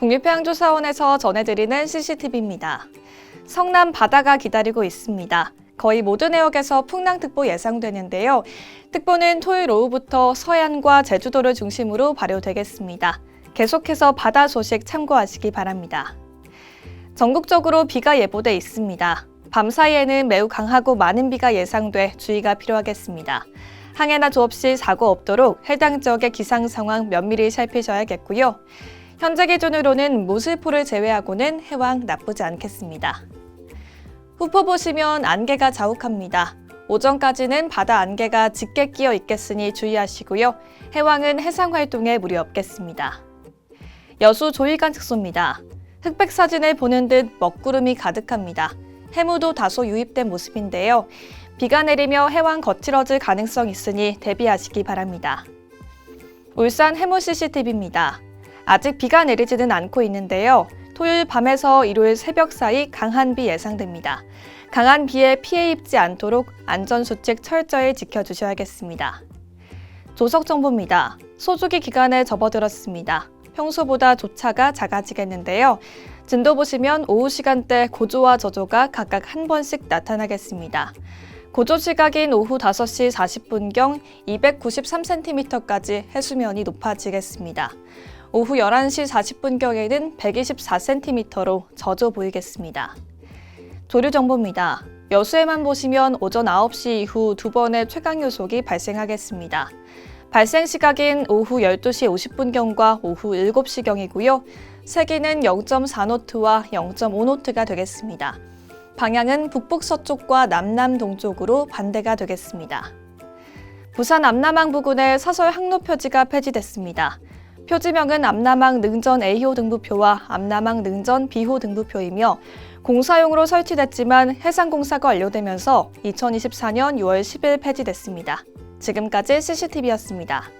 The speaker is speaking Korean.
국립해양조사원에서 전해드리는 CCTV입니다. 성남 바다가 기다리고 있습니다. 거의 모든 해역에서 풍랑특보 예상되는데요. 특보는 토요일 오후부터 서해안과 제주도를 중심으로 발효되겠습니다. 계속해서 바다 소식 참고하시기 바랍니다. 전국적으로 비가 예보돼 있습니다. 밤 사이에는 매우 강하고 많은 비가 예상돼 주의가 필요하겠습니다. 항해나 조업 시 사고 없도록 해당 지역의 기상 상황 면밀히 살피셔야겠고요. 현재 기준으로는 모슬포를 제외하고는 해왕 나쁘지 않겠습니다. 후포 보시면 안개가 자욱합니다. 오전까지는 바다 안개가 짙게 끼어 있겠으니 주의하시고요. 해왕은 해상 활동에 무리 없겠습니다. 여수 조이간 특소입니다. 흑백 사진을 보는 듯 먹구름이 가득합니다. 해무도 다소 유입된 모습인데요. 비가 내리며 해왕 거칠어질 가능성 있으니 대비하시기 바랍니다. 울산 해무 CCTV입니다. 아직 비가 내리지는 않고 있는데요. 토요일 밤에서 일요일 새벽 사이 강한 비 예상됩니다. 강한 비에 피해 입지 않도록 안전수칙 철저히 지켜주셔야겠습니다. 조석 정보입니다. 소주기 기간에 접어들었습니다. 평소보다 조차가 작아지겠는데요. 진도 보시면 오후 시간대 고조와 저조가 각각 한 번씩 나타나겠습니다. 고조 시각인 오후 5시 40분경 293cm까지 해수면이 높아지겠습니다. 오후 11시 40분경에는 124cm로 젖어 보이겠습니다. 조류 정보입니다. 여수에만 보시면 오전 9시 이후 두 번의 최강 요속이 발생하겠습니다. 발생 시각인 오후 12시 50분경과 오후 7시경이고요. 세기는 0.4노트와 0.5노트가 되겠습니다. 방향은 북북서쪽과 남남동쪽으로 반대가 되겠습니다. 부산 암남항 부근의 사설 항로 표지가 폐지됐습니다. 표지명은 암남항 능전 A호 등부표와 암남항 능전 B호 등부표이며 공사용으로 설치됐지만 해상공사가 완료되면서 2024년 6월 10일 폐지됐습니다. 지금까지 CCTV였습니다.